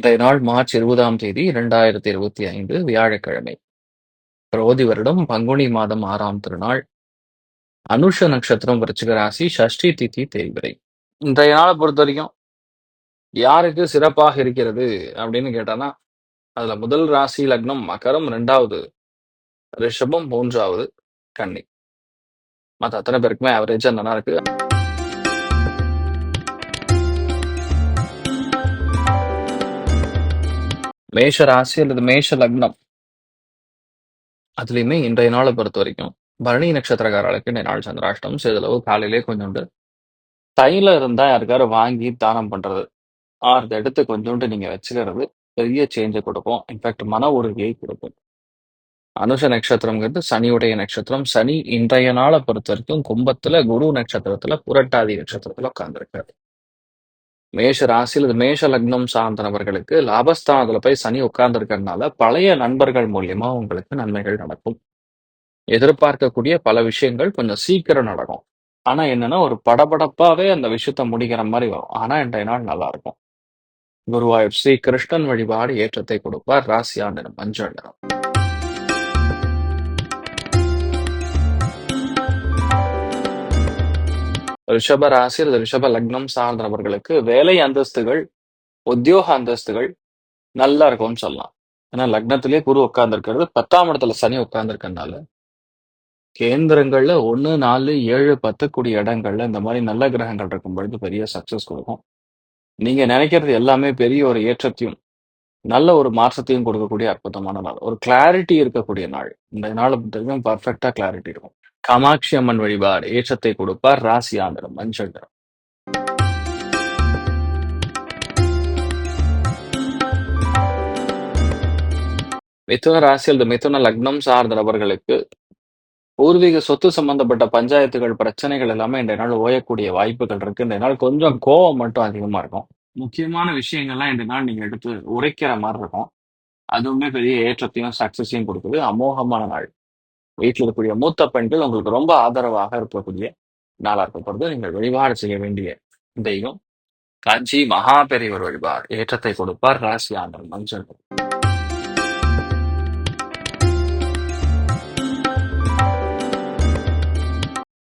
இன்றைய நாள் மார்ச் இருபதாம் தேதி இரண்டாயிரத்தி இருபத்தி ஐந்து வியாழக்கிழமை. ரோதி வருடம் பங்குனி மாதம் ஆறாம் திருநாள். அனுஷ நட்சத்திரம் விருச்சிக ராசி ஷஷ்டி திதி தேய்பிரை. இன்றைய நாளை பொறுத்த வரைக்கும் யாருக்கு சிறப்பாக இருக்கிறது அப்படின்னு கேட்டானா அதுல முதல் ராசி லக்னம் மகரம் ரெண்டாவது ரிஷபம் மூன்றாவது கன்னி. மற்ற அத்தனை பேருக்குமே ஆவரேஜா நல்லா இருக்கு. மேஷ ராசி அல்லது மேஷ லக்னம் அதுலயுமே இன்றைய நாளை பொறுத்த வரைக்கும் பரணி நட்சத்திரக்காரர்களுக்கு இந்த நாள் சந்திராஷ்டம் சிறிதளவு காலையிலே கொஞ்சோண்டு தையில இருந்தா யாருக்காரு வாங்கி தானம் பண்றது. ஆறு எடுத்து கொஞ்சோண்டு நீங்க வச்சுக்கிறது பெரிய சேஞ்சை கொடுக்கும். இன்ஃபேக்ட் மன உறுதியை கொடுக்கும். அனுஷ நட்சத்திரம்ங்கிறது சனியுடைய நட்சத்திரம். சனி இன்றைய நாளை பொறுத்த வரைக்கும் கும்பத்துல குரு நட்சத்திரத்துல புரட்டாதி நட்சத்திரத்துல உட்கார்ந்துருக்காரு. மேஷ ராசியில் மேஷ லக்னம் சார்ந்த நபர்களுக்கு லாபஸ்தானத்துல போய் சனி உட்கார்ந்துருக்கறதுனால பழைய நண்பர்கள் மூலியமா உங்களுக்கு நன்மைகள் நடக்கும். எதிர்பார்க்கக்கூடிய பல விஷயங்கள் கொஞ்சம் சீக்கிரம் நடக்கும். ஆனா என்னன்னா ஒரு படபடப்பாவே அந்த விஷயத்த முடிக்கிற மாதிரி வரும். ஆனா இன்றைய நாள் நல்லா இருக்கும். குருவாயூர் ஸ்ரீ கிருஷ்ணன் வழிபாடு ஏற்றத்தை கொடுப்பார். ராசியா மஞ்சள் நிறம் ரிஷப ராசி அல்லது ரிஷப லக்னம் சார்ந்த நபர்களுக்கு வேலை அந்தஸ்துகள் உத்தியோக அந்தஸ்துகள் நல்லா இருக்கும்னு சொல்லலாம். ஏன்னா லக்னத்திலேயே குரு உட்கார்ந்துருக்கிறது பத்தாம் இடத்துல சனி உட்கார்ந்துருக்கனால கேந்திரங்கள்ல ஒன்று நாலு ஏழு பத்து கூடிய இடங்கள்ல இந்த மாதிரி நல்ல கிரகங்கள் இருக்கும் பொழுது பெரிய சக்சஸ் கொடுக்கும். நீங்க நினைக்கிறது எல்லாமே பெரிய ஒரு ஏற்றத்தையும் நல்ல ஒரு மாற்றத்தையும் கொடுக்கக்கூடிய அற்புதமான நாள். ஒரு கிளாரிட்டி இருக்கக்கூடிய நாள். இந்த நாளை பொறுத்தவரைக்கும் பர்ஃபெக்டா கிளாரிட்டி இருக்கும். காமாட்சி அம்மன் வழிபாடு ஏற்றத்தை கொடுப்பார் ராசி ஆந்திரம் மஞ்சள் நிறம் மிதுன ராசி அல்லது மிதுன லக்னம் சார்ந்த நபர்களுக்கு பூர்வீக சொத்து சம்பந்தப்பட்ட பஞ்சாயத்துகள் பிரச்சனைகள் எல்லாமே இந்த நாள் ஓயக்கூடிய வாய்ப்புகள் இருக்கு. இந்த நாள் கொஞ்சம் கோவம் மட்டும் அதிகமா இருக்கும். முக்கியமான விஷயங்கள்லாம் இந்த நாள் நீங்க எடுத்து உரைக்கிற மாதிரி இருக்கும். அதுவுமே பெரிய ஏற்றத்தையும் சக்சஸையும் கொடுக்குது. அமோகமான நாள். வீட்டில் இருக்கக்கூடிய மூத்த பெண்கள் உங்களுக்கு ரொம்ப ஆதரவாக இருக்கக்கூடிய நாளாக இருக்க போறது நீங்கள் வழிபாடு செய்ய வேண்டிய தெய்வம். காஞ்சி மகா பெரியவர் வழிபாடு. ஏற்றத்தை கொடுப்பார் ராசி ஆண்டர் மஞ்சள்.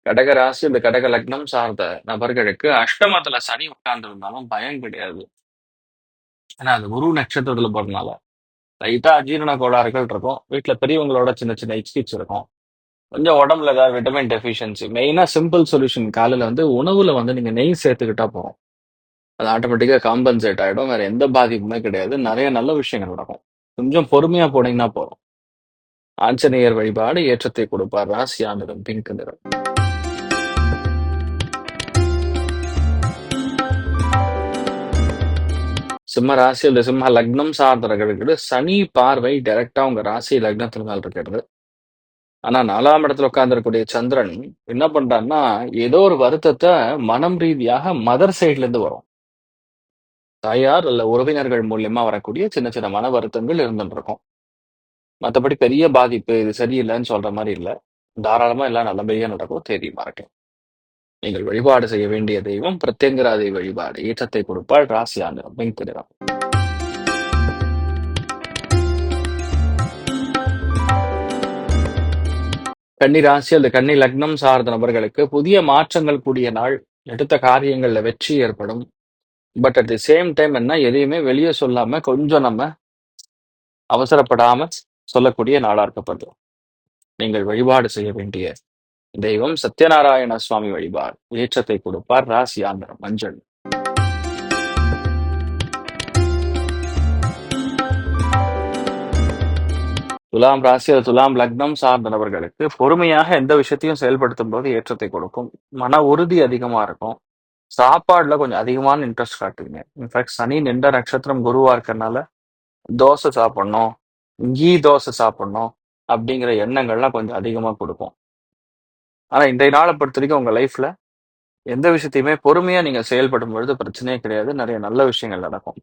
கடக ராசி இந்த கடக லக்னம் சார்ந்த நபர்களுக்கு அஷ்டமத்துல சனி உட்கார்ந்திருந்தாலும் பயம் கிடையாது. ஏன்னா அது குரு நட்சத்திரத்துல போறதுனால லைட்டா அஜீரண கோளாறுகள் இருக்கும். வீட்டுல பெரியவங்களோட சின்ன சின்ன இச்கிச் இருக்கும். கொஞ்சம் உடம்புல ஏதாவது விட்டமின் டெஃபிஷியன்சி மெயினா சிம்பிள் சொல்யூஷன் காலையில வந்து உணவுல வந்து நீங்க நெய் சேர்த்துக்கிட்டா போதும். அது ஆட்டோமேட்டிக்கா காம்பன்சேட் ஆயிடும். வேற எந்த பாதிப்புமே கிடையாது. நிறைய நல்ல விஷயங்கள் நடக்கும். கொஞ்சம் பொறுமையா போனீங்கன்னா போதும். ஆஞ்சநேயர் வழிபாடு ஏற்றத்தை கொடுப்பார். ராசியா நிறம் பிங்க் நிறம். சிம்ம ராசி அல்லது சிம்ம லக்னம் சார்ந்தவர்களுக்கு சனி பார்வை டைரக்டா உங்க ராசி லக்னத்துல மேல இருக்கிறது. ஆனா நாலாம் இடத்துல உட்கார்ந்துருக்கக்கூடிய சந்திரன் என்ன பண்றாருன்னா ஏதோ ஒரு வருத்தத்தை மனம் ரீதியாக மதர் சைட்ல இருந்து வரும். தாயார் அல்ல உறவினர்கள் மூலியமா வரக்கூடிய சின்ன சின்ன மன வருத்தங்கள் இருந்துட்டு இருக்கும். மற்றபடி பெரிய பாதிப்பு இது சரியில்லைன்னு சொல்ற மாதிரி இல்லை. தாராளமா எல்லாம் நல்லபடியா நடக்கும் தெரியுமா இருக்கேன் நீங்கள் வழிபாடு செய்ய வேண்டிய தெய்வம் பிரத்யங்கராதை வழிபாடு. ஈட்டத்தை கொடுப்பாள் ராசி ஆண்டு நிறம் கன்னி ராசி அல்லது கன்னி லக்னம் சார்ந்த நபர்களுக்கு புதிய மாற்றங்கள் கூடிய நாள். எடுத்த காரியங்கள்ல வெற்றி ஏற்படும். But at the same time என்ன? எதையுமே வெளியே சொல்லாம கொஞ்சம் நம்ம அவசரப்படாம சொல்லக்கூடிய நாளா இருக்கப்படுது. நீங்கள் வழிபாடு செய்ய வேண்டிய தெய்வம் சத்யநாராயண சுவாமி வழிபாடு. ஏற்றத்தை கொடுப்பார் ராசி ஆந்திரம் மஞ்சள். துலாம் ராசி அல்லது துலாம் லக்னம் சார்ந்த நபர்களுக்கு பொறுமையாக எந்த விஷயத்தையும் செயல்படுத்தும் போது ஏற்றத்தை கொடுக்கும். மன உறுதி அதிகமா இருக்கும். சாப்பாடுல கொஞ்சம் அதிகமான இன்ட்ரெஸ்ட் காட்டுவீங்க. இன்ஃபேக்ட் சனி நின்ற நட்சத்திரம் குருவா இருக்கறனால தோசை சாப்பிடணும் கீ தோசை சாப்பிடணும் அப்படிங்கிற எண்ணங்கள்லாம் கொஞ்சம் அதிகமா கொடுக்கும். ஆனா இன்றைய நாளை பொறுத்த வரைக்கும் உங்க லைஃப்ல எந்த விஷயத்தையுமே பொறுமையா நீங்க செயல்படும் பொழுது பிரச்சனையே கிடையாது. நிறைய நல்ல விஷயங்கள் நடக்கும்.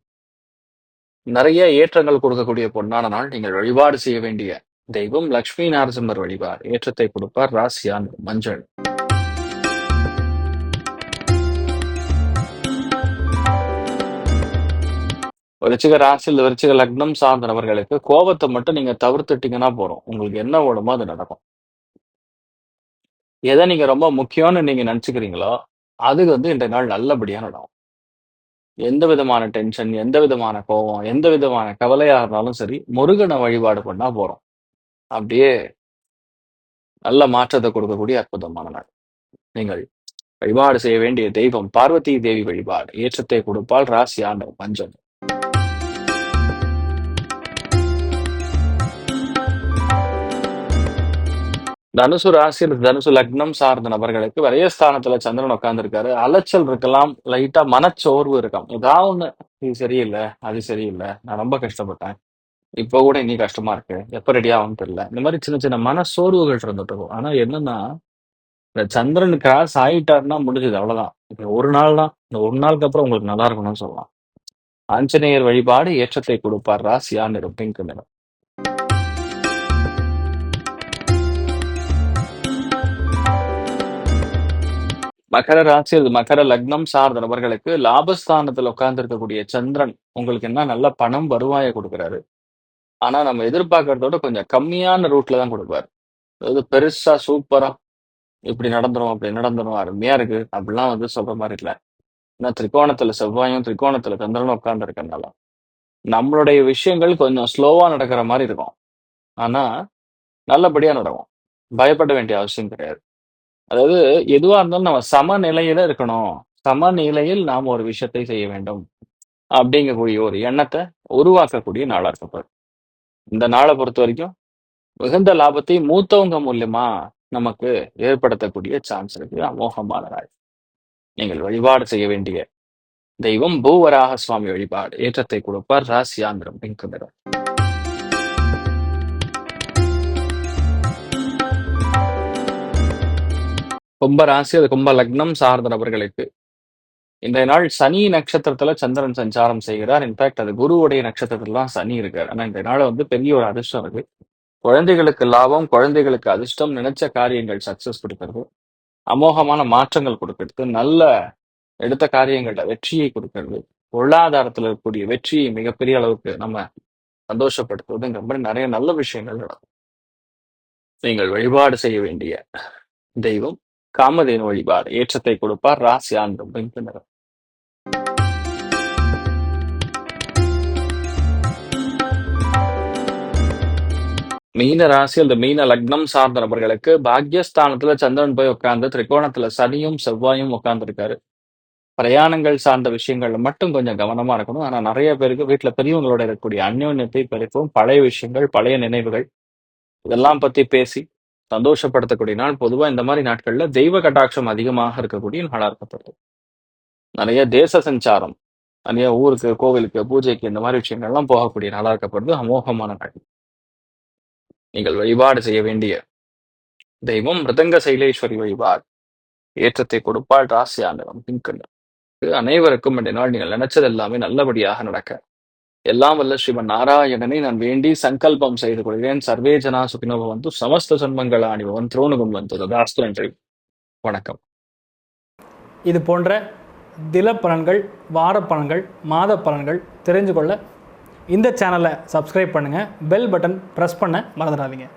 நிறைய ஏற்றங்கள் கொடுக்கக்கூடிய பொன்னான நாள் நீங்கள் வழிபாடு செய்ய வேண்டிய தெய்வம் லக்ஷ்மி நரசிம்மர் வழிபார் ஏற்றத்தை கொடுப்பார் ராசியான் மஞ்சள். விருச்சிக ராசியில் விருச்சிக லக்னம் சார்ந்த நபர்களுக்கு கோபத்தை மட்டும் நீங்க தவிர்த்துட்டீங்கன்னா போறோம் உங்களுக்கு என்ன ஓடுமோ அது நடக்கும். எதை நீங்க ரொம்ப முக்கியம்னு நீங்க நினைச்சுக்கிறீங்களோ அது வந்து இன்றைய நாள் நல்லபடியா நடக்கும் எந்த விதமான டென்ஷன் எந்த விதமான கோபம் எந்த விதமான கவலையா இருந்தாலும் சரி முருகனை வழிபாடு பண்ணா போறோம். அப்படியே நல்ல மாற்றத்தை கொடுக்கக்கூடிய அற்புதமான நாள். நீங்கள் வழிபாடு செய்ய வேண்டிய தெய்வம் பார்வதி தேவி வழிபாடு. ஏற்றத்தை கொடுப்பால் ராசி ஆண்டவர் தனுசு ராசி அல்லது தனுசு லக்னம் சார்ந்த நபர்களுக்கு வரையஸ்தானத்துல சந்திரன் உட்காந்துருக்காரு அலைச்சல் இருக்கலாம் லைட்டா மனச்சோர்வு இருக்கலாம். ஏதாவது ஒண்ணு இது சரியில்லை அது சரியில்லை நான் ரொம்ப கஷ்டப்பட்டேன். இப்போ கூட இனி கஷ்டமா இருக்கு. எப்ப ரெடி ஆகும் தெரியல. இந்த மாதிரி சின்ன சின்ன மனசோர்வுகள் இருந்துட்டு இருக்கும் ஆனா என்னன்னா இந்த சந்திரன் கிராஸ் ஆயிட்டாருன்னா முடிஞ்சது அவ்வளவுதான். இப்ப ஒரு நாள் தான் இந்த ஒரு நாளுக்கு அப்புறம் உங்களுக்கு நல்லா இருக்கணும்னு சொல்லலாம். ஆஞ்சநேயர் வழிபாடு ஏற்றத்தை கொடுப்பார். ராசியா நிறம் பிங்க் நிறம். மகர ராசி அது மகர லக்னம் சார்ந்த நபர்களுக்கு லாபஸ்தானத்துல உட்கார்ந்து இருக்கக்கூடிய சந்திரன் உங்களுக்கு என்ன நல்ல பணம் வருவாயை கொடுக்குறாரு. ஆனா நம்ம எதிர்பார்க்கறதோட கொஞ்சம் கம்மியான ரூட்ல தான் கொடுப்பாரு. அதாவது பெருசா சூப்பரா இப்படி நடந்துரும் அப்படி நடந்துரும் அருமையா இருக்கு. அப்படிலாம் வந்து சொல்ற மாதிரி இல்லை. ஏன்னா திரிகோணத்துல செவ்வாயும் திரிகோணத்துல சந்திரனும் உட்கார்ந்து இருக்கறனால நம்மளுடைய விஷயங்கள் கொஞ்சம் ஸ்லோவா நடக்கிற மாதிரி இருக்கும். ஆனா நல்லபடியா நடக்கும். பயப்பட வேண்டிய அவசியம் கிடையாது. அதாவது எதுவா இருந்தாலும் நம்ம சமநிலையில இருக்கணும். சமநிலையில் நாம் ஒரு விஷயத்தை செய்ய வேண்டும். அப்படிங்கக்கூடிய ஒரு எண்ணத்தை உருவாக்கக்கூடிய நாளா இருக்கப்படும் இந்த நாளை பொறுத்த வரைக்கும் மிகுந்த லாபத்தை மூத்தவங்க மூலியமா நமக்கு ஏற்படுத்தக்கூடிய சான்ஸ் இருக்கு. அமோகமான நாள் நீங்கள் வழிபாடு செய்ய வேண்டிய தெய்வம் பூவராக சுவாமி வழிபாடு. ஏற்றத்தை கொடுப்பார். ராசியாந்திரம். பிங்கு நிறம் கும்ப ராசி அது கும்ப லக்னம் சார்ந்த நபர்களுக்கு இன்றைய நாள் சனி நட்சத்திரத்துல சந்திரன் சஞ்சாரம் செய்கிறார். இன்ஃபேக்ட் அது குருவுடைய நட்சத்திரத்துல தான் சனி இருக்கார். ஆனா இந்த நாள் வந்து பெரிய ஒரு அதிர்ஷ்டம் இருக்கு குழந்தைகளுக்கு லாபம் குழந்தைகளுக்கு அதிர்ஷ்டம் நினைச்ச காரியங்கள் சக்சஸ் கொடுக்கறது. அமோகமான மாற்றங்கள் கொடுக்கறது. நல்ல எடுத்த காரியங்கள்ல வெற்றியை கொடுக்கறது. பொருளாதாரத்துல இருக்கக்கூடிய வெற்றியை மிகப்பெரிய அளவுக்கு நம்ம சந்தோஷப்படுத்துவதுங்கிற மாதிரி நிறைய நல்ல விஷயங்கள் நடக்கும். நீங்கள் வழிபாடு செய்ய வேண்டிய தெய்வம் காமதேனு வழிபாடு ஏற்றத்தை கொடுப்பார் ராசி ஆண்டும் பிங்க் நிறம் மீன ராசி அந்த மீன லக்னம் சார்ந்த நபர்களுக்கு பாக்யஸ்தானத்துல சந்திரன் போய் உட்கார்ந்து திரிகோணத்துல சனியும் செவ்வாயும் உட்கார்ந்துருக்காரு. பிரயாணங்கள் சார்ந்த விஷயங்கள்ல மட்டும் கொஞ்சம் கவனமா இருக்கணும். ஆனா நிறைய பேருக்கு வீட்டுல பெரியவங்களோட இருக்கக்கூடிய அந்யோன்யத்தை பெருக்கும் பழைய விஷயங்கள் பழைய நினைவுகள் இதெல்லாம் பத்தி பேசி சந்தோஷப்படுத்தக்கூடிய நாள் பொதுவா இந்த மாதிரி நாட்கள்ல தெய்வ கட்டாட்சம் அதிகமாக இருக்கக்கூடிய நாளா இருக்கப்படுது. நிறைய தேச சஞ்சாரம் நிறைய ஊருக்கு கோவிலுக்கு பூஜைக்கு இந்த மாதிரி விஷயங்கள்லாம் போகக்கூடிய நாளா இருக்கப்படுது. அமோகமான நாள். நீங்கள் வழிபாடு செய்ய வேண்டிய தெய்வம் மிருதங்க சைலேஸ்வரி வழிபாடு. ஏற்றத்தை கொடுப்பால் ராசி ஆண்டவம் பிங்க் அனைவருக்கும் இந்த நாள் நீங்கள் நினைச்சது எல்லாமே நல்லபடியாக நடக்க எல்லாம் வல்ல ஸ்ரீமன் நாராயணனை நான் வேண்டி சங்கல்பம் செய்து கொள்கிறேன். சர்வே ஜனா சுகினோப வந்து சமஸ்த சன்மங்கள அணிபவன் திரோணுகம் வந்தது தாஸ்து நன்றி வணக்கம். இது போன்ற தில பலன்கள் வார பலன்கள் மாத பலன்கள் தெரிஞ்சு கொள்ள இந்த சேனலை சப்ஸ்கிரைப் பண்ணுங்கள் பெல் பட்டன் ப்ரெஸ் பண்ண மறந்துடாதீங்க.